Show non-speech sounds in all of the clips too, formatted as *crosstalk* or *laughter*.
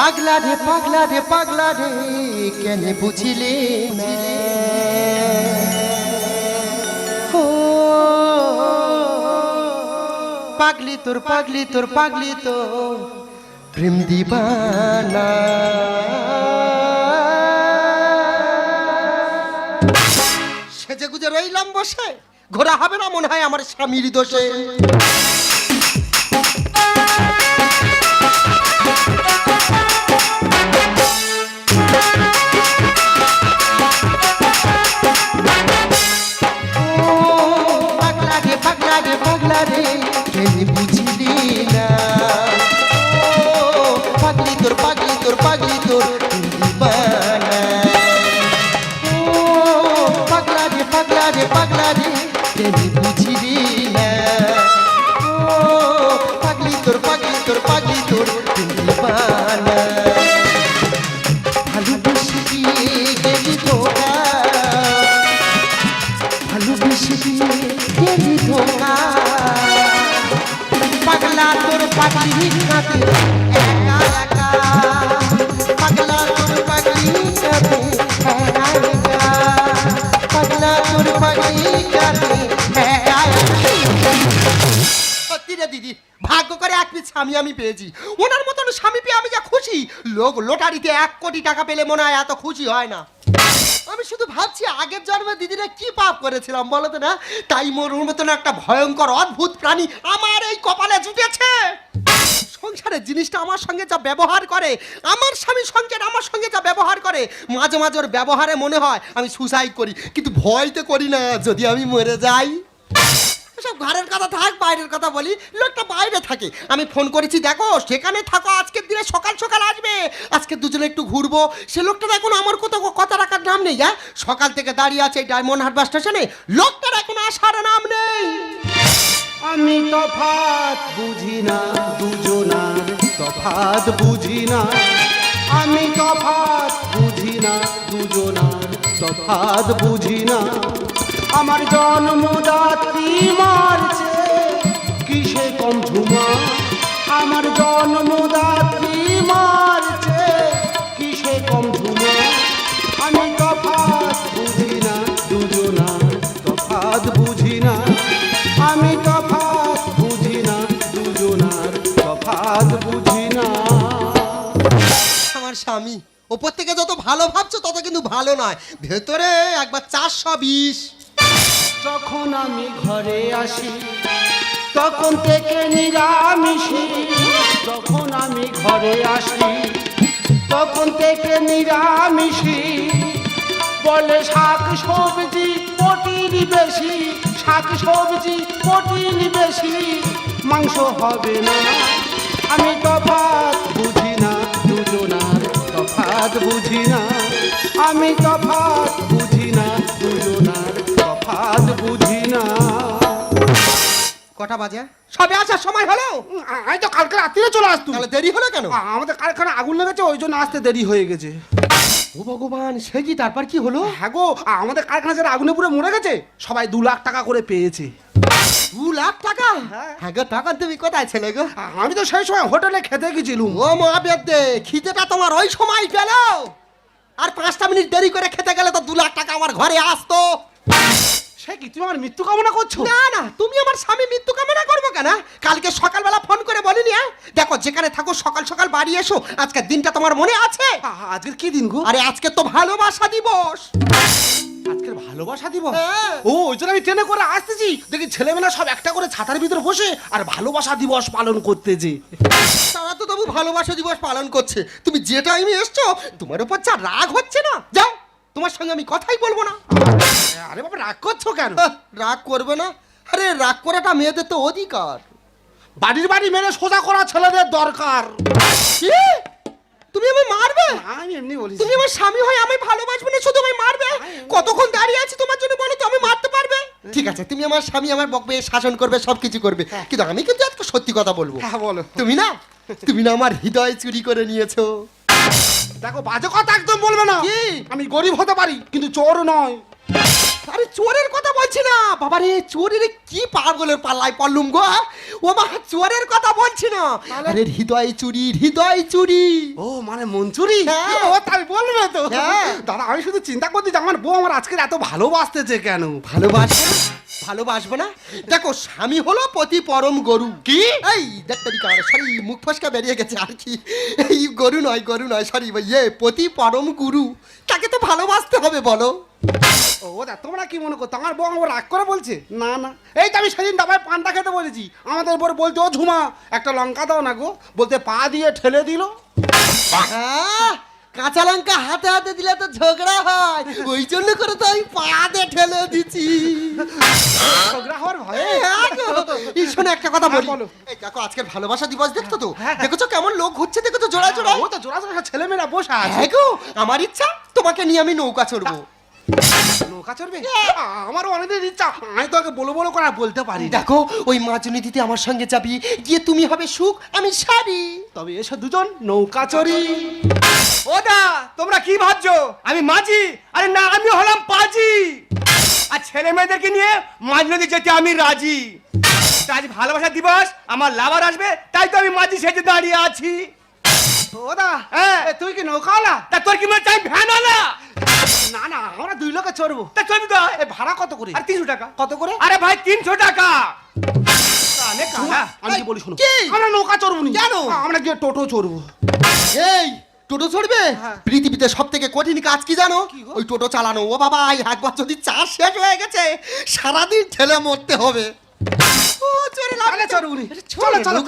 পাগলা রে পাগলা রে পাগলা রে, কেন বুঝিলে পাগলি তোর পাগলি তোর, পাগলি তো প্রেম দিবানা। সেজে গুজে রইলাম বসে, ঘোরা হবে না মনে হয় আমার স্বামীর দোষে। লোটারিতে এক কোটি টাকা পেলে মনে হয় এত খুশি হয় না। আমি শুধু ভাবছি, আগের জন্মে দিদিরা কি পাপ করেছিলাম বলো তো না? তাই মোর মতন একটা ভয়ঙ্কর অদ্ভুত প্রাণী আমার এই কপালে জুটেছে। সংসারের জিনিসটা আমার সঙ্গে যা ব্যবহার করে, আমার স্বামী সঙ্গে আমার সঙ্গে যা ব্যবহার করে, মাঝে মাঝে ওর ব্যবহারে মনে হয় আমি সুসাইড করি, কিন্তু ভয় তো করি না, যদি আমি মরে যাই। সব ঘরের কথা থাক, বাইরের কথা বলি, লোকটা বাইরে থাকে। আমি ফোন করেছি, দেখো, সেখানে থাকো, আজকের দিনে সকাল সকাল আসবে। আজকে দুজনে একটু ঘুরবো। সে লোকটার এখন আমার কোথাও কথা রাখার নাম নেই হ্যাঁ? সকাল থেকে দাঁড়িয়ে আছে ডায়মন্ড হারবার স্টেশনে লোকটার এখন আসার নাম নেই। আমি তফাত বুঝি না দুজনার তফাত বুঝি না। আমি তফাত বুঝি না দুজনার তফাত বুঝি না। আমার জন্মদাত্রী মারছে। কিসে কম ধুমা আমার জন্মদাত্রী মারছে। কিসে কম ধুমা আমি তফাত বুঝি না দুজনার তফাত বুঝি না। আমি তফাত বুঝি না দুজনার তফাত বুঝি না। আমার স্বামী, ওপর থেকে যত ভালো ভাবছ তত কিন্তু ভালো নয়। ভেতরে একবার চারশো বিশ। যখন আমি ঘরে আসি, তখন থেকে নিরামিষি। যখন আমি ঘরে আসি, তখন থেকে নিরামিষি। বলে শাক সবজি প্রোটিন বেশি, শাক সবজি প্রোটিন বেশি। মাংস হবে না, আমি তফাত বুঝি না, দুজনার তফাত বুঝি না, আমি তফাত কটা বাজে? সবে আসার সময় হলো। আমি তো কালকে রাত্রিরে চলে আসতুম তাহলে দেরি হলো কেন? আমাদের কারখানা আগুন লেগেছে ওই জন্য আসতে দেরি হয়ে গেছে। ও ভগবান সে কি তারপর কি হলো? হ্যাঁ গো আমাদের কারখানা যারা আগুনে পুরো মরে গেছে সবাই দু লাখ টাকা করে পেয়েছে। দু লাখ টাকা? হ্যাঁ। হ্যাঁ গো তখন তুমি কোথায় ছেলে গো? আমি তো সেই সময় হোটেলে খেতে গেছিলুম। ও মহাবেদ দে খিদেটা তোমার ওই সময় গেল। আর পাঁচটা মিনিট দেরি করে খেতে গেলে তো দু লাখ টাকা আমার ঘরে আসতো। সে কি তুমি আমার মৃত্যু কামনা করছ? না না তুমি আমার স্বামী মৃত্যু কামনা করব কেন কালকে সকালবেলা ফোন করে বলিনি হ্যাঁ? দেখো যেখানে থাকো সকাল সকাল বাড়ি এসো। আজকের দিনটা তোমার মনে আছে? আজকের কি দিন গো? আরে আজকে তো ভালোবাসা দিবস। আজকের ভালোবাসা দিব হ্যাঁ। ও ওই জন্য আমি ট্রেনে করে আসতেছি। দেখি ছেলেমেয়েরা সব একটা করে ছাতার ভিতরে বসে আর ভালোবাসা দিবস পালন করতে যে তারা তো তবু ভালোবাসা দিবস পালন করছে। তুমি যে টাইমে এসছো তোমার উপর যা রাগ হচ্ছে না? যাও। তোমার সঙ্গে আমি কথাই বলব না। আরে বাবা রাগ করছ কেন? রাগ করবে না। আরে রাগ করাটা মেয়েদের তো অধিকার। বাড়ির বাড়ি মেরে সোজা করা ছেলেদের দরকার? তুমি আমায় মারবে? আমি এমনি বলি তুমি আমার স্বামী হয়ে আমায় ভালোবাসবে না শুধু আমায় মারবে? কতক্ষণ দাঁড়িয়ে আছি তোমার জন্য বলো তো আমি মারতে পারবে? ঠিক আছে তুমি আমার স্বামী আমার বকবে শাসন করবে সব কিছু করবে কিন্তু আমি কিন্তু আজকে সত্যি কথা বলব। হ্যাঁ বলো। তুমি না তুমি না আমার হৃদয় চুরি করে নিয়েছো। দেখো বাজে কথা একদম বলবে না কি? আমি গরিব হতে পারি কিন্তু চোর নয় আরে চোরের কথা বলছি না বাবা রে চোরের কি পাগলের পাল্লায় পড়লুম গো হ্যাঁ? ও মা চোরের কথা বলছি না? আরে হৃদয় চুরি হৃদয় চুরি ও মানে মঞ্জুরি হ্যাঁ। ও তাই বলবে তো হ্যাঁ। দাদা আমি শুধু চিন্তা করছি যে আমার বউ আমার আজকে এত ভালোবাসতেছে কেন ভালোবাসবে না? ভালোবাসবে না? দেখো স্বামী হলো পতি পরম গরু। কি? এই দেখতে সরি মুখ ফসকা বেরিয়ে গেছে আর কি। এই গরু নয় গরু নয় সরি ইয়ে পতি পরম গুরু। তাকে তো ভালোবাসতে হবে বলো। ও দা তোমরা কি মনে করতো আমার বউ আমার রাগ করে বলছে? না না। এই তো আমি সেদিন দাবায় পান্তা খেতে বলেছি। আমাদের উপর বলতে ও ঝুমা একটা লঙ্কা দাও না গো। বলতে পা দিয়ে ঠেলে দিল। কাঁচা লঙ্কা হাতে হাতে দিলে তো ঝগড়া হয়। ওই জন্য করে তো আমি পাতে ঠেলে দিচ্ছি। ঝগড়া হওয়ার ভয়ে হ্যাঁ এই শোনো একটা কথা হ্যাঁ, বলি। বলো। এই দেখো আজকের ভালোবাসা দিবস দেখতো তো? হ্যাঁ। দেখেছ কেমন লোক হচ্ছে? দেখেছ জোড়া জোড়া ও তো জোড়া জোড়া ছেলেমেয়েরা বসে আছে। গো আমার ইচ্ছা তোমাকে নিয়ে আমি নৌকা চড়বো। নৌকা চড়বে? আমারও অনেকদিন ইচ্ছা। আমি তো আগে বলো বলো করে বলতে পারি দেখো ওই মাছ নদীতে আমার সঙ্গে যাবি গিয়ে তুমি হবে সুখ আমি শাড়ি তবে এসে দুজন নৌকা চড়ি। ও দা তোমরা কি ভাবছ? আমি মাঝি আরে না আমি হলাম পাজি। আর ছেলে মেয়েদেরকে নিয়ে মাঝ নদী যেতে আমি রাজি। আজ ভালোবাসা দিবস আমার লাভার আসবে তাই তো আমি মাঝি সেজে দাঁড়িয়ে আছি। ও দা। এ, তুই কি নৌকাওয়ালা তা তোর কি মনে চাই ভ্যান না না আমরা দুই লোকে চড়বো। তা চলবি তো। এ ভাড়া কত করে? আর তিনশো টাকা। কত করে? আরে ভাই তিনশো টাকা। কানে কানা। আমি কি বলি শোনো? আমরা নৌকা চড়বো নি। কেন? আমরা গিয়ে টোটো চড়বো। এই টোটো চড়বে? হ্যাঁ। পৃথিবীতে সব থেকে কঠিন কাজ কি জানো? ওই টোটো চালানো। ও বাবা এই একবার যদি চাষ শেষ হয়ে গেছে সারাদিন ঠেলে মরতে হবে। তাহলে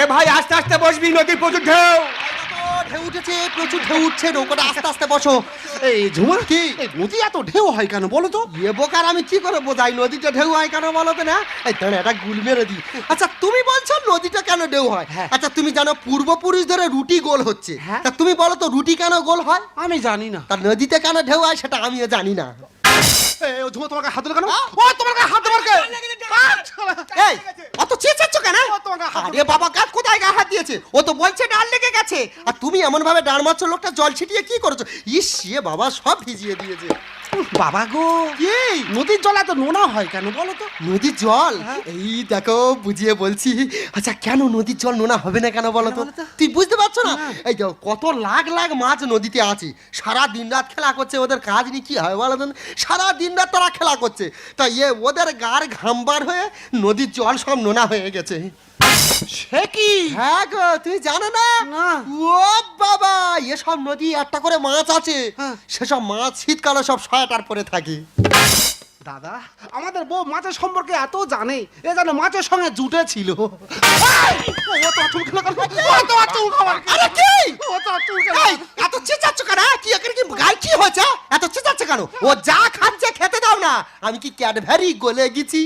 এ ভাই আস্তে আস্তে বসবি নদীর প্রচুর ঢেউ। ঢেউ উঠেছে প্রচুর ঢেউ উঠছে নৌকাটা আস্তে আস্তে বসো। এই ঝুমা কি? নদী এত ঢেউ হয় কেন বলো তো? এ বোকার আমি কি করে বোঝাই নদীটা ঢেউ হয় কেন বলো তো না? এই দাঁড়া একটা গুল মেরে দিই। আচ্ছা তুমি বলছো নদীটা কেন ঢেউ হয়? হ্যাঁ। আচ্ছা তুমি জানো পূর্বপুরুষ ধরে রুটি গোল হচ্ছে। হ্যাঁ। তা তুমি বলো তো রুটি কেন গোল হয়? আমি জানি না। তার নদীতে কেন ঢেউ হয় সেটা আমিও জানি না। ও ঝুমা তোমাকে হাত দিল কেন? ও তোমার গায়ে হাত দেবার কে? এই অত চেঁচাচ্ছ কেন? ও তোমার গায়ে হাত আরে বাবা গাছ কোথায় গা হাত দিয়েছে? ও তো বলছে ডাল লেগে গেছে। আর তুমি এমন ভাবে ডাল মারছ লোকটা জল ছিটিয়ে কি করেছ? ইস সে বাবা সব ভিজিয়ে দিয়েছে। বাবা গো। কি? নদীর জল এত নোনা হয় কেন বলো তো? নদীর জল? হ্যাঁ। এই দেখো বুঝিয়ে বলছি। আচ্ছা কেন নদীর জল নোনা হবে না কেন বলো তো? তুই বুঝতে পারছ না? না। এই দেখো কত লাখ লাখ মাছ নদীতে আছে। সারা দিন রাত খেলা করছে ওদের কাজ নি কি হয় বলো তো? সারা দিন রাত তারা খেলা করছে। তা ইয়ে ওদের গার ঘামবার হয়ে নদীর জল সব নোনা হয়ে গেছে। সে কি? হ্যাঁ গো তুই জানো না? না। ও বাবা এসব নদী একটা করে মাছ আছে। হ্যাঁ। সেসব মাছ শীতকালে সব সয়াটার পরে থাকে। দাদা আমাদের বউ মাছের সম্পর্কে এত জানে এ যেন মাছের সঙ্গে জুটে ছিল। এত চেঁচাচ্ছ কেন? হ্যাঁ? কি এখানে কি গায়ে কি হয়েছে? এত চেঁচাচ্ছ কেন? ও যা খাচ্ছে খেতে দাও না। আমি কি ক্যাডভ্যারি গলে গেছি?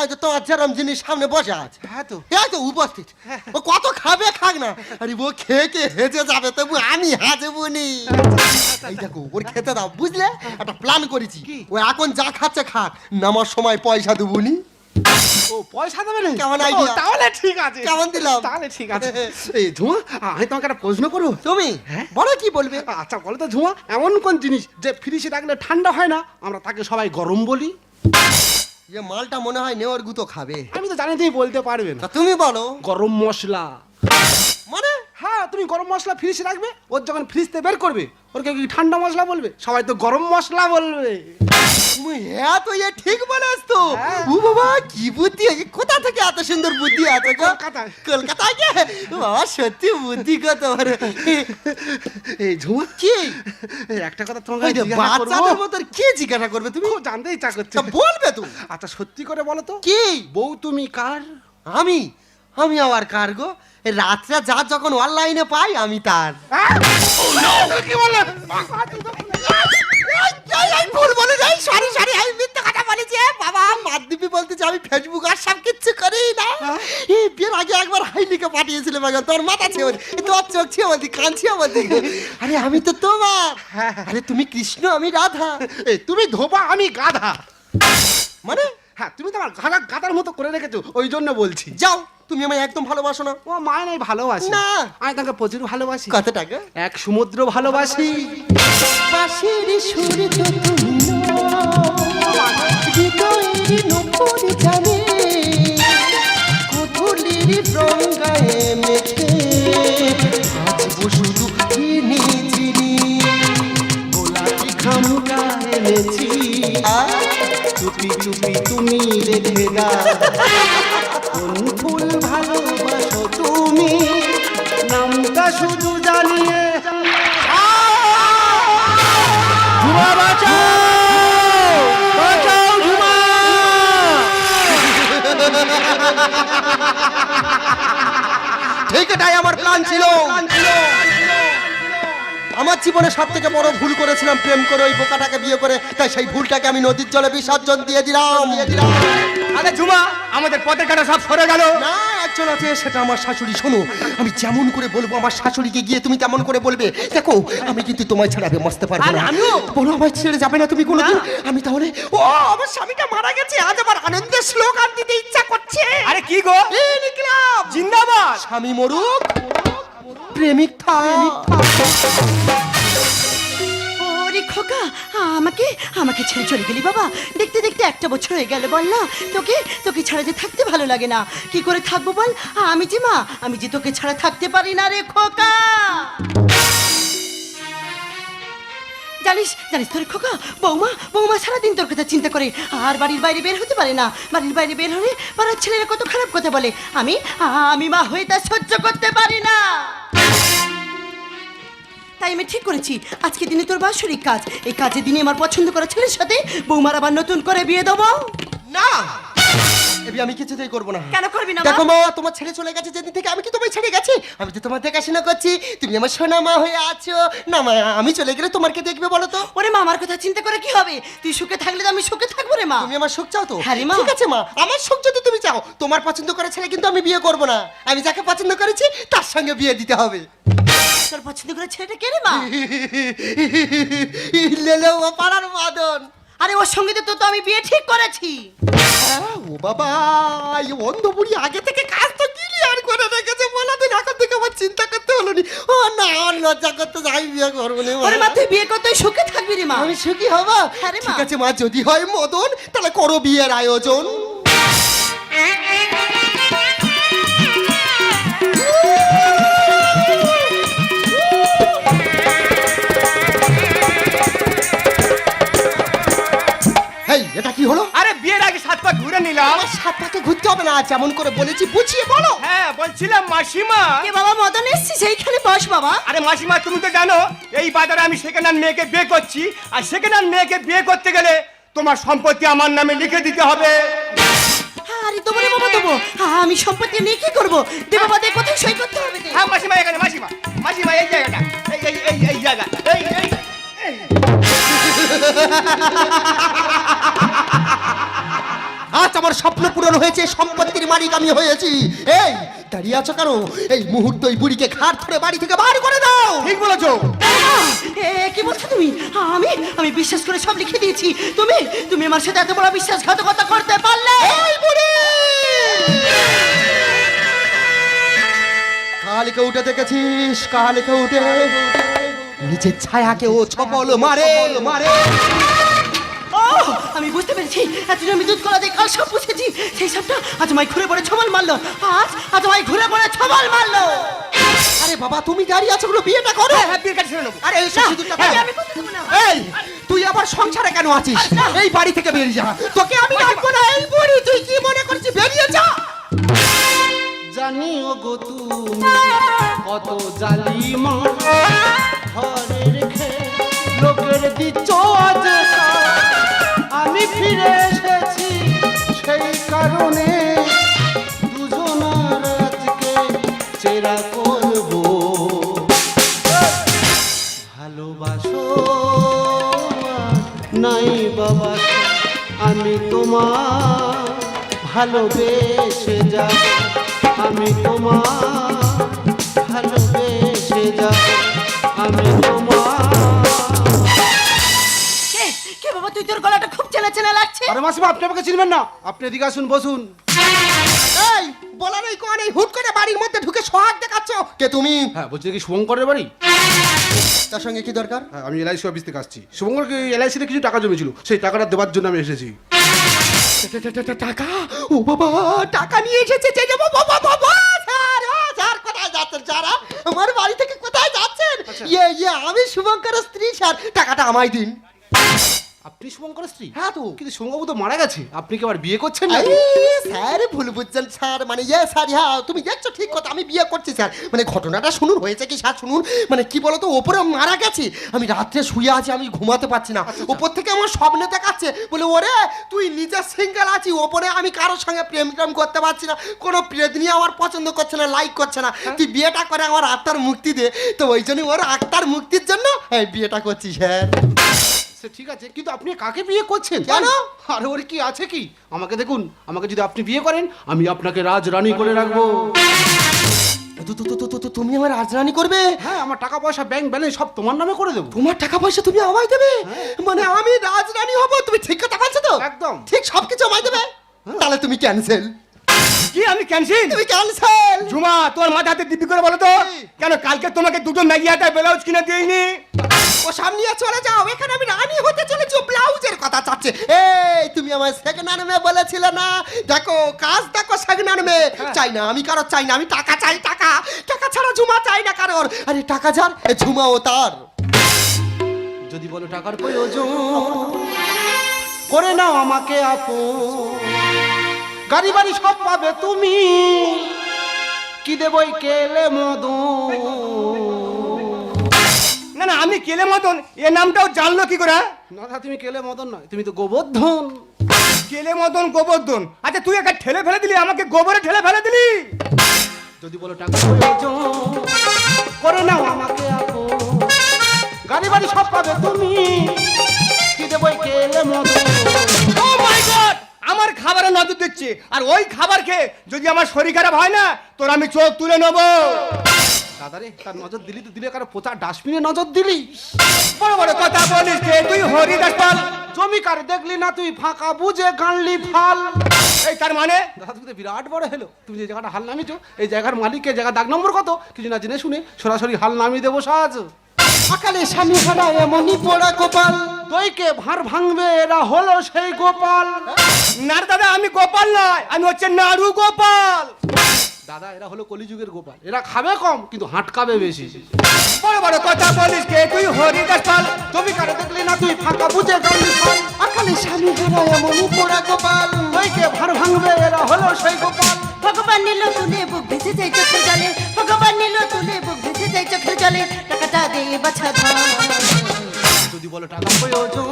হ্যাঁ? এই তো তোমার যেরম জিনিস সামনে বসে আছে। হ্যাঁ তো। এই তো উপস্থিত। ও কত খাবে খাক না। আরে ও খেয়ে খেয়ে হেজে যাবে তবু আমি হাজবো নি এই দেখো ওর খেতে দাও বুঝলে? একটা প্ল্যান করেছি। ও এখন যা খাচ্ছে খাক নামার সময় পয়সা দেবো নি ও পয়সা দেবে না কেমন তাহলে ঠিক আছে। কেমন দিলাম? তাহলে ঠিক আছে। *laughs* এই আমি তোমাকে একটা প্রশ্ন করব। তুমি? হ্যাঁ? বলো কি বলবে? আচ্ছা বলো তো ঝুমা এমন কোন জিনিস যে ফ্রিজে রাখলে ঠান্ডা হয় না? আমরা তাকে সবাই গরম বলি। যে মালটা মনে হয় নেওয়ার গুতো খাবে। আমি তো জানি তুমি বলতে পারবে না। তা তুমি বলো। গরম মশলা। মানে? হ্যাঁ তুমি গরম মশলা ফ্রিজে রাখবে ওর যখন ফ্রিজ থেকে বের করবে ওর কি ঠান্ডা মশলা বলবে? সবাই তো গরম মশলা বলবে। তুমি হ্যাঁ তো এ ঠিক বলেছ তো। হ্যাঁ। ও বাবা কি বুদ্ধি আছে কোথা থেকে এত সুন্দর বুদ্ধি আছে গো? কলকাতায়। কলকাতায় কে বাবা সত্যি বুদ্ধি তোমার। এই ঝুমা। কি? একটা কথা তোমাকে জিজ্ঞাসা করব। বাচ্চাদের মতো কি জিজ্ঞাসা করবে তুমি? খুব জানতে ইচ্ছা করছে। বলবে তুমি আচ্ছা সত্যি করে বলো তো। কি? বউ তুমি কার? আমি? আমি আবার কার গো? রাত্রে যা যখন অনলাইনে পাই আমি তার। কি বললে এই, এই, ভুল বলে যাই সরি সরি আমি মিথ্যে কথা বলেছি বাবা মাধ্যমিক বলতে আমি ফেসবুক আর সব কিচ্ছু করি না এই বিয়ের আগে একবার হাইলিকে পাঠিয়েছিলাম একবার তোর মাথা তোর চোখ কান আরে আমি তো তোমার। আরে তুমি কৃষ্ণ আমি রাধা। এই তুমি ধোপা আমি গাধা। মানে? হ্যাঁ তুমি তো আমার গাধা গাধার মতো করে রেখেছো ওই জন্য বলছি। যাও। তুমি আমায় একদম ভালোবাসো না। ও মায় নাই ভালোবাসি। না। আমি তাকে প্রচুর ভালোবাসি। কত টাকা এক সমুদ্র ভালোবাসি। বাসির সুরে তো তুমি মেখে গোলাপি চুপি চুপি তুমি রেখে গা শুধু জানিয়ে ঝুমা বাঁচাও! বাঁচাও ঝুমা *laughs* ঠিক এটাই আমার প্ল্যান ছিল। আমার জীবনে সব থেকে বড় ভুল করেছিলাম প্রেম করে ওই বোকাটাকে বিয়ে করে তাই সেই ভুলটাকে আমি নদীর জলে বিসর্জন দিয়ে দিলাম। আরে ঝুমা আমাদের পথের কাটা সব সরে গেল। না একজন আছে সেটা আমার শাশুড়ি শোনো আমি যেমন করে বলব আমার শাশুড়িকে গিয়ে তুমি তেমন করে বলবে। দেখো আমি কিন্তু তোমায় ছাড়াবে মস্তে পারব না। আমিও? বলো আমায় ছেড়ে যাবে না তুমি কোনোদিন? আমি তাহলে ও আমার স্বামীটা মারা গেছে আজ আমার আনন্দের স্লোগান দিতে ইচ্ছা করছে। আরে কি গো? জিন্দাবাদ। স্বামী মরুক। প্রেমিক খোকা, আমাকে আমাকে ছেড়ে চলে গেলি বাবা। দেখতে দেখতে একটা বছর হয়ে গেল, বল না। তোকে তোকে ছাড়া যে থাকতে ভালো লাগে না। কি করে থাকব বল? আমি যে মা, আমি যে তোকে ছাড়া থাকতে পারি না রে খোকা। জানিস জানিস তোর খোকা, বৌমা বৌমা সারাদিন তোর কথা চিন্তা করে। আর বাড়ির বাইরে বের হতে পারে না। বাড়ির বাইরে বের হলে পাড়ার ছেলেরা কত খারাপ কথা বলে। আমি আমি মা হয়ে তা সহ্য করতে পারি না। তাই আমি ঠিক করেছি। আজকে দিনে তোর বাৎসরিক কাজ। এই কাজের দিনে আমার পছন্দ করা ছেলের সাথে বৌমার আবার নতুন করে বিয়ে দেবো। না! এবি আমি কিছুতেই করব না। কেন করবি না দেখো মা তোমার ছেলে চলে গেছে যেদিন থেকে আমি কি তোমায় ছেড়ে গেছি? আমি তো তোমার দেখাশোনা করছি। তুমি আমার সোনা মা হয়ে আছো। না মা আমি চলে গেলে তোমার কে দেখবে বলো তো? ওরে মা আমার কথা চিন্তা করে কি হবে? তুই সুখে থাকলে তো আমি সুখে থাকব রে মা। তুমি আমার সুখ চাও তো? হ্যাঁ মা। ঠিক আছে মা আমার সুখ যদি তুমি চাও তোমার পছন্দ করা ছেলে কিন্তু আমি বিয়ে করব না। আমি যাকে পছন্দ করেছি তার সঙ্গে বিয়ে দিতে হবে। তোর পছন্দ করে ছেলেটা কে রে মা? *laughs* পাড়ার মাদন আরে ওর সঙ্গে তো তো আমি বিয়ে ঠিক করেছি। হ্যাঁ, ও বাবা এই অন্ধ বুড়ি আগে থেকে কাজ তো ক্লিয়ার করে রেখেছে বলা দিন এখন থেকে আমার চিন্তা করতে হলো নি। ও না আর লজ্জা করতে যাই বিয়ে করব না আরে মা তুই বিয়ে করতে সুখে থাকবি রে মা। আমি সুখী হব? আরে মা। ঠিক আছে মা যদি হয় মদন তাহলে করো বিয়ের আয়োজন। এটা কি হলো? আরে বিয়ের আগে সাত পা ঘুরে নিলাম। আমার সাত পাকে ঘুরতে হবে না যেমন করে বলেছি বুঝিয়ে বলো। হ্যাঁ বলছিলাম মাসিমা। কে বাবা মদন এসছি সেইখানে বস বাবা। আরে মাসিমা তুমি তো জানো এই বাজারে আমি সেকেন্ড হ্যান্ড মেয়েকে বিয়ে করছি। আর সেকেন্ড হ্যান্ড মেয়েকে বিয়ে করতে গেলে তোমার সম্পত্তি আমার নামে লিখে দিতে হবে। আরে তোমারে বাবা দেবো। আমি সম্পত্তি নিয়ে কি করব? দে বাবা দে কোথায় সই করতে হবে হ্যাঁ মাসিমা এখানে মাসিমা। মাসিমা এই জায়গাটা এই এই এই এই জায়গা এই এই। *laughs* আজ আমার স্বপ্ন পূরণ হয়েছে সম্পত্তির মালিক আমি হয়েছি। এই দাঁড়িয়ে আছো কেন? এই মুহূর্তে ওই বুড়িকে ঘাট ধরে বাড়ি থেকে বার করে দাও। ঠিক বলেছ। কি বলছো তুমি? আমি আমি বিশ্বাস করে সব লিখে দিয়েছি। তুমি তুমি আমার সাথে এত বড় বিশ্বাসঘাতকতা করতে পারলে? এই বুড়ি! কালকে উঠে দেখেছিস? কালকে উঠে নিজের ছায়াকে ও ছপল মারে। মারে। আমি বুঝতে পেরেছি। এতদিন আমি দুধ কলা দিয়ে কাল সব বুঝেছি। সেই সবটা আজ আমায় ঘুরে পড়ে ছবল মারলো। আজ আজ আমায় ঘুরে পড়ে ছবল মারলো। আরে বাবা তুমি দাঁড়িয়ে আছো গুলো বিয়েটা করো। হ্যাঁ হ্যাঁ বিয়ে কাটে ছেড়ে নেব। আরে এই সিঁদুরটা এই আমি করতে দেবো না। এই তুই আবার সংসারে কেন আছিস? এই বাড়ি থেকে বেরিয়ে যা। তোকে আমি রাখব না এই বুড়ি। তুই কি মনে করছিস? বেরিয়ে যা। জানি ও গো তুমি কত জালিমা ঘরে রেখে লোকের দিচ্ছ আজ আমি ফিরে এসেছি, সেই কারণে দুজনার আজকে চেরা করব। ভালোবাসো নাই বাবা, আমি তোমার ভালোবেসে যাব। আমি তোমার ভালোবেসে যাব। আমি তোমার কে? কে বাবা, তুই তোর গলাটা চেনা লাগছে? আরে মাসিমা আপনি আমাকে চিনবেন না। আপনি এদিকে আসুন বসুন। এই বলার এই কোন এই হুট করে বাড়ির মধ্যে ঢুকে সোহাগ দেখাচ্ছ। কে তুমি? হ্যাঁ বলছি কি শুভঙ্করের বাড়ি? তার সঙ্গে কি দরকার? হ্যাঁ আমি এলআইসি অফিস থেকে আসছি। শুভঙ্করকে এলআইসিতে কিছু টাকা জমেছিল? সেই টাকাটা দেওয়ার জন্য আমি এসেছি। টাকা? ও বাবা টাকা নিয়ে এসেছে যে যাব? বাবা বাবা স্যার ও স্যার কোথায় যাচ্ছেন যারা? আমার বাড়ি থেকে কোথায় যাচ্ছেন? ইয়ে ইয়ে আমি শুভঙ্করের স্ত্রী স্যার টাকাটা আমায় দিন। আপনি শুভঙ্করের স্ত্রী? হ্যাঁ তো। কিন্তু শুভঙ্কবাবু তো মারা গেছে। আপনি কি আবার বিয়ে করছেন না স্যার ভুল বুঝছেন স্যার। মানে ইয়ে স্যার হ্যাঁ তুমি দেখছ ঠিক কথা আমি বিয়ে করছি স্যার। মানে ঘটনাটা শুনুন হয়েছে কি স্যার শুনুন। মানে কি বলতো ওপরে মারা গেছি। আমি রাত্রে শুয়ে আছি আমি ঘুমাতে পারছি না। ওপর থেকে আমার স্বপ্নে দেখাচ্ছে। বলে ওরে তুই নিজে সিঙ্গেল আছি ওপরে আমি কারোর সঙ্গে প্রেম প্রেম করতে পারছি না। কোনো প্রেদনি আমার পছন্দ করছে না লাইক করছে না। তুই বিয়েটা করে আমার আত্মার মুক্তি দে। তো ওই জন্য ওর আত্মার মুক্তির জন্য এই বিয়েটা করছি স্যার। সে ঠিক আছে। কিন্তু আপনি কাকে বিয়ে করছেন? কেন? আরে ওর কি আছে কি? আমাকে দেখুন আমাকে যদি আপনি বিয়ে করেন আমি আপনাকে রাজরানী করে রাখব। তো- তো- তো- তো- তো- তো- তুমি আমার রাজরানি করবে? হ্যাঁ আমার টাকা পয়সা ব্যাংক ব্যালেন্স সব তোমার নামে করে দেবো। তোমার টাকা পয়সা তুমি আমায় দেবে? মানে আমি রাজরানী হব? তুমি ঠিক কথা বলছো তো? একদম। ঠিক সব কিছু আমায় দেবে? তাহলে তুমি ক্যান্সেল কি আমি ক্যান্সেল তুমি ক্যান্সেল তোমার মাথা হাতে দিব্যি করে বলো তো। কেন কালকে তোমাকে দুটো ম্যাগি হাটা ব্লাউজ কিনে দিইনি? ও সামনে চলে যাও। এখানে আমি রানী হতে চলেছি ও ব্লাউজের কথা চাচ্ছে। এই তুমি আমার সেকেন্ড আর্মে বলেছিলে না? দেখো কাজ দেখো সেকেন্ড আর্মে চাই না আমি কারও চাই না আমি টাকা চাই টাকা। টাকা ছাড়া ঝুমা চাই না কারোর। আরে টাকা যার ঝুমাও তার। যদি বলো টাকার প্রয়োজন করে নাও আমাকে আপন। গাড়ি বাড়ি সব পাবে তুমি। কি দেবই কেলে মদন না না আমি কেলে মতন এ নামটাও জানলো কি করে হ্যাঁ? না না, তুমি কেলে মদন নয় তুমি তো গোবর্ধন। কেলে মতন গোবর্ধন? আচ্ছা তুই একা ঠেলে ফেলে দিলি আমাকে গোবরে ঠেলে ফেলে দিলি? যদি বলো টাকা প্রয়োজন করে নাও আমাকে গাড়ি বাড়ি সব পাবে তুমি। কি দেবই কেলে মদন? ও মাই গড আমার খাবারে নজর দিচ্ছে। আর ওই খাবার খেয়ে যদি আমার শরীর খারাপ হয় না তোর আমি চোখ তুলে নেব। দাদারে তার নজর দিলি তো দিলে কারও পোচা ডাস্টবিনে নজর দিলি? বড় বড় কথা বলিস কে তুই হরিদাস পাল। জমি কার দেখলি না তুই ফাঁকা বুঝে গানলি ফাল। এই তার মানে? দাদা তুমি তো বিরাট বড় হলো। তুমি যে জায়গাটা হাল নামিছো এই জায়গার মালিককে জায়গা দাগ নম্বর কত? কিছু না জেনে শুনে সরাসরি হাল নামিয়ে দেবো সাজ। সকালে স্বামী হারা এমনই পোড়া কপাল দইকে ভার ভাঙবে এরা হলো সেই গোপাল। না দাদা আমি গোপাল নয় আমি হচ্ছে নাড়ু গোপাল। দাদা এরা হলো কলিযুগের গোপাল। এরা খাবে কম কিন্তু হাঁটকাবে বেশি। বড় বড় কথা বলিস কে তুই হরিদাস পাল। জমি কারে দেখলি না তুই ফাঁকা বুঝে গানলি ফাল সকালে স্বামী হারা এমনই পোড়া দইকে ভার ভাঙবে এরা হলো সেই গোপাল। ভগবান নিল তুলে বুক ভেসে যাই চোখের জলে। ভগবান নিল তুলে বুক ভেসে যাই চোখের জলে টাকাটা দিয়ে বাছা যদি বলো টাকা প্রয়োজন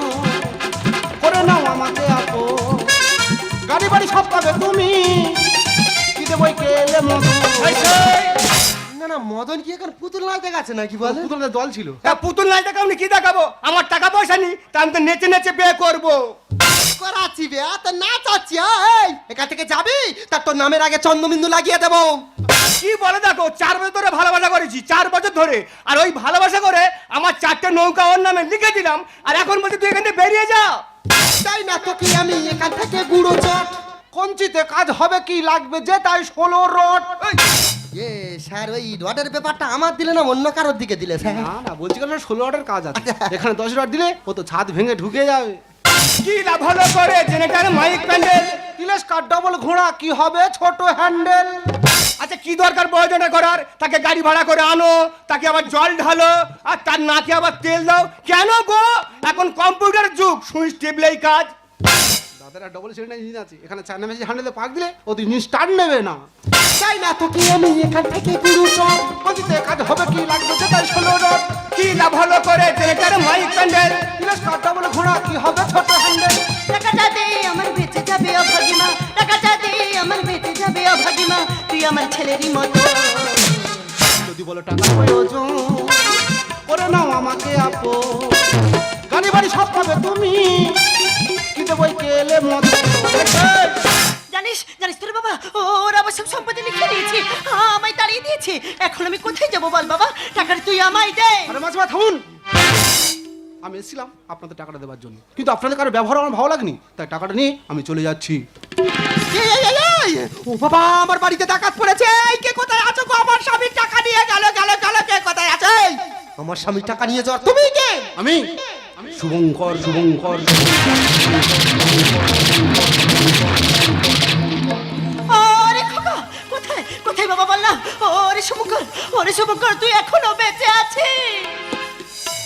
করে নাও আমাকে আপো গাড়ি বাড়ি সব পাবে তুমি। কি দেবো কেলে মতো মদন কি এখন পুতুল নাকি বলে দল ছিল। পুতুল নাই কি দেখাবো? আমার টাকা পয়সা নেই তা আমি তো নেচে নেচে বিয়ে করব। করাচ্ছি বে এই। এখান থেকে যাবি? তার তোর নামের আগে চন্দ্রবিন্দু লাগিয়ে দেবো। কি বলে দেখো চার বছর ধরে ভালোবাসা করেছি চার বছর ধরে। আর ওই ভালোবাসা করে আমার চারটে নৌকা ওর নামে লিখে দিলাম আর এখন বলছি তুই এখান থেকে বেরিয়ে যা। তাই না তোকে আমি এখান থেকে গুঁড়ো চট। কঞ্চিতে কাজ হবে কি লাগবে যে তাই ষোলো রড। এ স্যার ওই রডের ব্যাপারটা আমার দিলে না অন্য কারোর দিকে দিলে স্যার? না না বলছি কেন ষোলো রডের কাজ আছে। এখানে দশ রড দিলে ও তো ছাদ ভেঙে ঢুকে যাবে। কি লাভ হলো করে জেনেটার মাইক প্যান্ডেল? তিলেশ কার ডবল ঘোড়া কি হবে ছোট হ্যান্ডেল? আচ্ছা কি দরকার প্রয়োজনে করার? তাকে গাড়ি ভাড়া করে আনো তাকে আবার জল ঢালো আর তার নাকে আবার তেল দাও। কেন গো? এখন কম্পিউটার যুগ সুইচ টিপলেই কাজ। দাদারা ডবল সিলিন্ডার ইঞ্জিন আছে। এখানে চায়না মেশিন হ্যান্ডেলে পাক দিলে ও তো ইঞ্জিন স্টার্ট নেবে না। তাই না তোকে আমি এখান থেকে গুঁড়ো চট কঞ্চিতে কাজ হবে কি লাগবে যে তাই ষোলো রড কি লাভ হলো করে জেনেটার মাইক প্যান্ডেল তিলেশ কার ডবল ঘোড়া কি হবে ছোট হ্যান্ডেল টাকাটা দে আমার বেঁচে যাবে অভাগিমা টাকাটা দে আমার বেঁচে যাবে অভাগিমা তুই আমার ছেলেরই মতো। যদি বলো টাকা প্রয়োজন করে নাও আমাকে আপো গাড়ি বাড়ি সব পাবে তুমি। কি কেলে মতো জানিস জানিস তোর বাবা ওরা আমার সব সম্পত্তি লিখে দিয়েছে আমায় তাড়িয়ে দিয়েছে। এখন আমি কোথায় যাব বল বাবা? টাকাটা তুই আমায় দে। আরে মাঝে থামুন। আমি এসেছিলাম আপনাদের টাকাটা দেওয়ার জন্য। কিন্তু আপনাদের কারও ব্যবহার আমার ভালো লাগেনি তাই টাকাটা নিয়ে আমি চলে যাচ্ছি! ও বাবা আমার বাড়িতে ডাকাত পড়েছে। কে কোথায় আছো গো? আমার স্বামীর টাকা নিয়ে গেল গেল গেল কে কোথায় আছে? আমার স্বামীর টাকা নিয়ে যাওয়ার তুমি কে? আমি? শুভঙ্কর শুভঙ্কর। কোথায়? কোথায় বাবা বল ওরে শুভঙ্কর ওরে শুভঙ্কর তুই এখনও বেঁচে আছিস?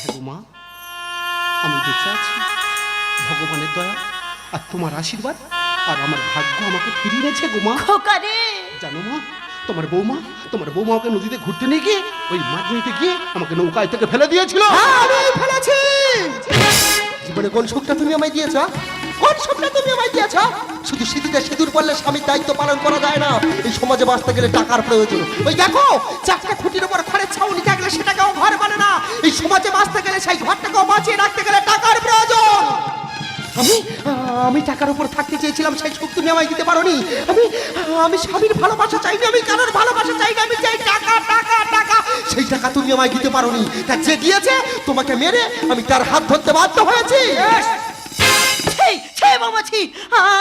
হ্যাঁ মা আমি বেঁচে আছি। ভগবানের দয়া আর তোমার আশীর্বাদ আর আমার ভাগ্য আমাকে ফিরিয়ে এনেছে জানো মা তোমার বৌমা তোমার বৌমা ওকে নদীতে ঘুরতে নিয়ে গিয়ে ওই মাছ নদীতে গিয়ে আমাকে নৌকায় থেকে ফেলে দিয়েছিল। হ্যাঁ, ফেলেছি। জীবনে কোন সুখটা তুমি আমায় দিয়েছ কোন সুখটা তুমি আমায় দিয়েছ? শুধু স্মৃতিতে সিঁদুর পড়লে স্বামীর দায়িত্ব পালন করা যায় না। এই সমাজে বাঁচতে গেলে টাকার প্রয়োজন। ওই দেখো চাকরি খুঁটির উপর ঘরের ছাউনি থাকলে সেটাকেও ঘর বলে না। এই সমাজে বাঁচতে গেলে সেই ঘরটাকেও বাঁচিয়ে রাখতে গেলে টাকার প্রয়োজন। আমি আমি টাকার উপর থাকতে চেয়েছিলাম, সেই সুখ তুমি আমায় দিতে পারোনি। আমি আমি স্বামীর ভালোবাসা চাইনি, আমি কারোর ভালোবাসা চাইনি, আমি চাই টাকা টাকা টাকা। সেই টাকা তুমি আমায় দিতে পারোনি। তা যে দিয়েছে, তোমাকে মেরে আমি তার হাত ধরতে বাধ্য হয়েছি। সেই সেই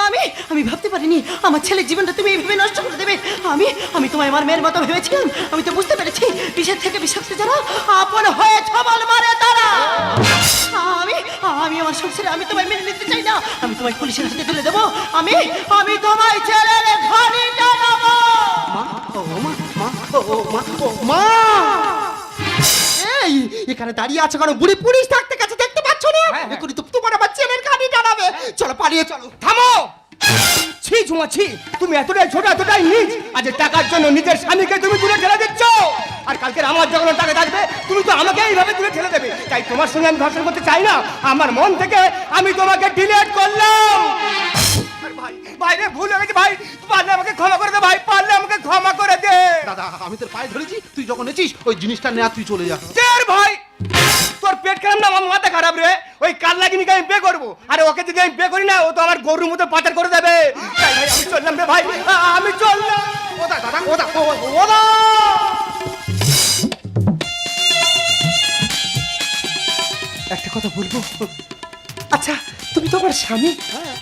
আমি আমি ভাবতে পারিনি আমার ছেলের জীবনটা তুমি এইভাবে নষ্ট করে দেবে। আমি আমি তোমায় আমার মেয়ের মতো ভেবেছিলাম। আমি তো বুঝতে পেরেছি বিষের থেকে বিষাক্ত যারা আপন হয়ে ছবল মারে তারা। আমি আমি আমার সংসারে আমি তোমায় মেনে নিতে চাই না। আমি তোমায় পুলিশের হাতে তুলে দেবো। আমি আমি তোমায় জেলের ঘরে জানাব মা ও মা মা ও ও, মা ও মা। এই এখানে দাঁড়িয়ে আছে কারণ বুড়ি পুলিশ থাকতে গেছে দেখতে পাচ্ছ না? হ্যাঁ, হ্যাঁ। এখনই তো তোমার আবার ছেলের গাড়ি দাঁড়াবে চলো পালিয়ে চলো। থামো! ছি ঝুমা ছি তুমি এতটাই ছোট এতটাই নিজ আজ টাকার জন্য নিজের স্বামীকে তুমি তুলে ঠেলে দিচ্ছ। আর কালকে আমার যখন টাকা থাকবে তুমি তো আমাকে এইভাবে তুলে ঠেলে দেবে। তাই তোমার সঙ্গে আমি ঘর্ষণ করতে চাই না। আমার মন থেকে আমি তোমাকে ডিলেট করলাম। ভাই ভাই রে ভুল হয়ে গেছে ভাই। পারলে আমাকে ক্ষমা করে দে ভাই পারলে আমাকে ক্ষমা করে দে। দাদা আমি তোর পায়ে ধরেছি তুই যখন এসিস ওই জিনিসটা নেয়া তুই চলে যা। দের ভাই! তোর পেট খারাপ না আমার মাথা খারাপ রে? ওই কাল্লাগিনিকে আমি বে করব। আরে ওকে যদি আমি বে করি না ও তো আমার গরুর মতো পাচার করে দেবে। তাই ভাই আমি চললাম রে ভাই। আমি চললাম। ও দা দাদা ও দা ও ও দা। একটা কথা বলব? আচ্ছা তুমি তো আমার স্বামী।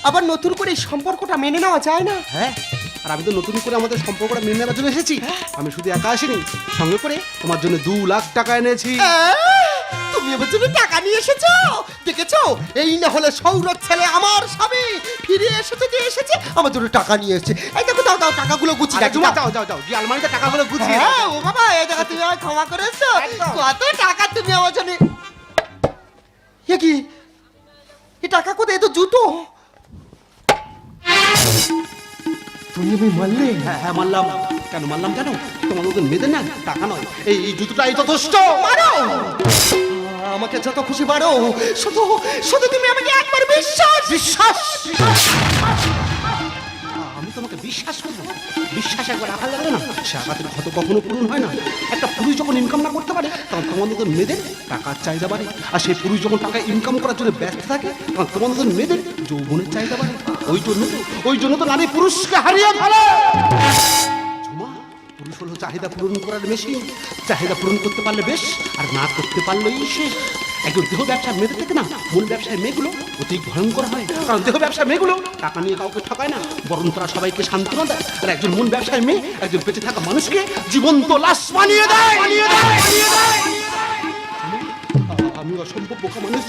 আবার নতুন করে এই সম্পর্কটা মেনে নেওয়া যায় না? হ্যাঁ আর আমি তো নতুন করে আমাদের সম্পর্কটা মেনে নেওয়ার জন্য এসেছি। আমি শুধু একা আসিনি সঙ্গে করে তোমার জন্য দু লাখ টাকা এনেছি। তুমি আমার জন্য টাকা নিয়ে এসেছ? দেখেছ? এই না হলে সৌরভ ছেলে আমার স্বামী। ফিরে এসেছে যে এসেছে আমার জন্য টাকা নিয়ে এসেছে। এই দেখো দাও দাও টাকাগুলো গুছিয়ে রাখি দাও। যাও যাও যাও যে আলমারিতে টাকাগুলো গুছিয়ে হ্যাঁ। ও বাবা এই দেখো তুমি আমায় ক্ষমা করেছ। কত টাকা তুমি আমার জন্য এ কি? এ টাকা কোথায়? এ তো জুতো। তুমি আমি মারলে? হ্যাঁ হ্যাঁ মানলাম কেন মানলাম কেন তোমার মতন মেয়েদের না টাকা নয়। এই এই যথেষ্ট। মারো! আমাকে যত খুশি মারো শুধু শুধু তুমি আমাকে একবার বিশ্বাস! বিশ্বাস! আমি তোমাকে বিশ্বাস করব। বিশ্বাস একবার রাখা যাবে না সে আঘাতের ক্ষত কখনো পূরণ হয় না। একটা পুরুষ যখন ইনকাম না করতে পারে তখন মতন মেয়েদের টাকার চাহিদা বাড়ে। আর সেই পুরুষ যখন টাকা ইনকাম করার জন্য ব্যস্ত থাকে তখন তোমার মতন মেয়েদের যৌবনের চাহিদা বাড়ে। ওই জন্য ওই জন্য তো নারী পুরুষকে হারিয়ে ফেলে! হলো চাহিদা পূরণ করার মেশিন চাহিদা পূরণ করতে পারলে বেশ, আর না করতে পারলেই শেষ একজন দেহ ব্যবসার মেয়েদের থেকে না, মূল ব্যবসায় মেয়েগুলো অতি ভয়ঙ্কর হয়। কারণ দেহ ব্যবসার মেয়েগুলো টাকা নিয়ে কাউকে ঠকায় না, বরং তারা সবাইকে সান্ত্বনা দেয়। আর একজন মূল ব্যবসায় মেয়ে, একজন বেঁচে থাকা মানুষকে জীবন্ত লাশ বানিয়ে দেয়। আমি অসম্ভব বোকা মানুষ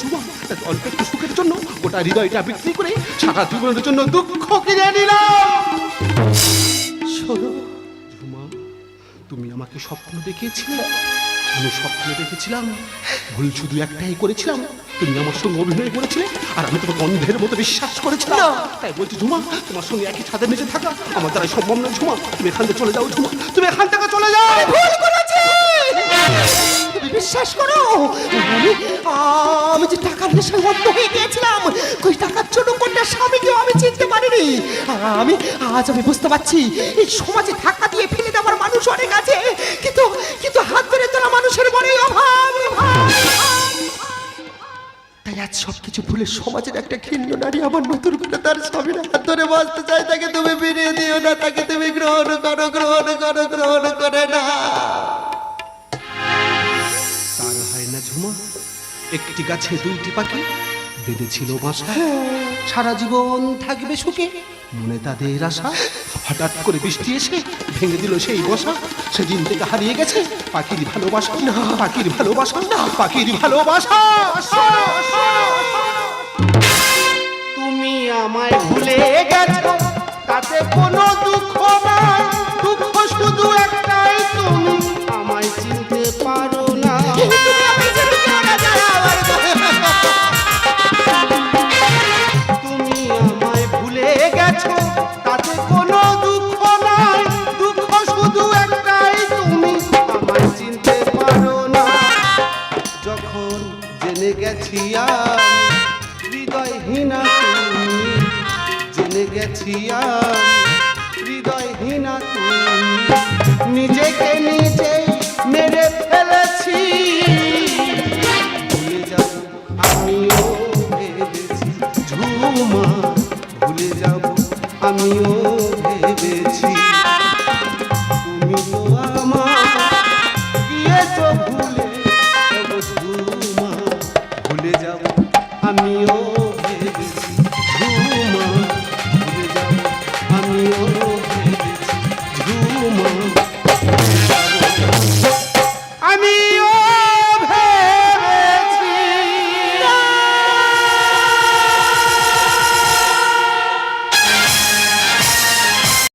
তাই অল্প একটু সুখের জন্য গোটা হৃদয়টা বিক্রি করে সারা জীবনের জন্য দুঃখ কিনে নিলাম। শোনো তুমি আমাকে স্বপ্ন দেখিয়েছিলে। আমি স্বপ্ন দেখেছিলাম ভুল শুধু একটাই করেছিলাম। তুমি আমার সঙ্গে অভিনয় করেছিলে আর আমি তোমাকে অন্ধের মতো বিশ্বাস করেছিলাম। তাই বলছি ঝুমা তোমার সঙ্গে একই ছাদের মেঝে থাকা আমার দ্বারা সম্ভব নয় ঝুমা। তুমি এখান থেকে চলে যাও ঝুমা। তুমি এখান থেকে চলে যাও। ভুল করেছি! বিশ্বাস করো? আমি আমি যে টাকার নেশায় অন্ধ হয়ে গিয়েছিলাম ওই টাকার জন্য কোনটা স্বামীকেও আমি চিনতে পারিনি? আমি, আজ আমি বুঝতে পারছি, এই সমাজে টাকা দিয়ে ফেলে দেওয়ার মানুষ অনেক আছে, কিন্তু কিন্তু হাত ধরে তোলা মানুষের বড়ই অভাব। তাই আজ সবকিছু ভুলে সমাজের একটা ঘৃণ্য নারী আমার নতুন করে তার স্বামীর হাত ধরে বাঁচতে চাই তাকে তুমি ফিরিয়ে দিও না, তাকে তুমি গ্রহণ করো গ্রহণ করো, গ্রহণ করে না। না ঝুমা? একটি গাছে দুইটি পাখি? বেঁধেছিল বাসা সারা জীবন থাকবে সুখে। মনে তাদের আশা। হঠাৎ করে বৃষ্টি এসে ভেঙে দিল সেই বসা। সেদিন থেকে হারিয়ে গেছে পাখির ভালোবাসা। না পাখির ভালোবাসা। না পাখির ভালোবাসা। তুমি আমায় ভুলে গেছো, তাতে কোনো দুঃখ হৃদয়হীনা তুমি জেনে গেছি হৃদয়হীনা তুমি, নিজেকে নিজে মেরে ফেলেছি। ভুলে যাব আমিও ভেবেছি, ঝুমা, ভুলে যাব আমিও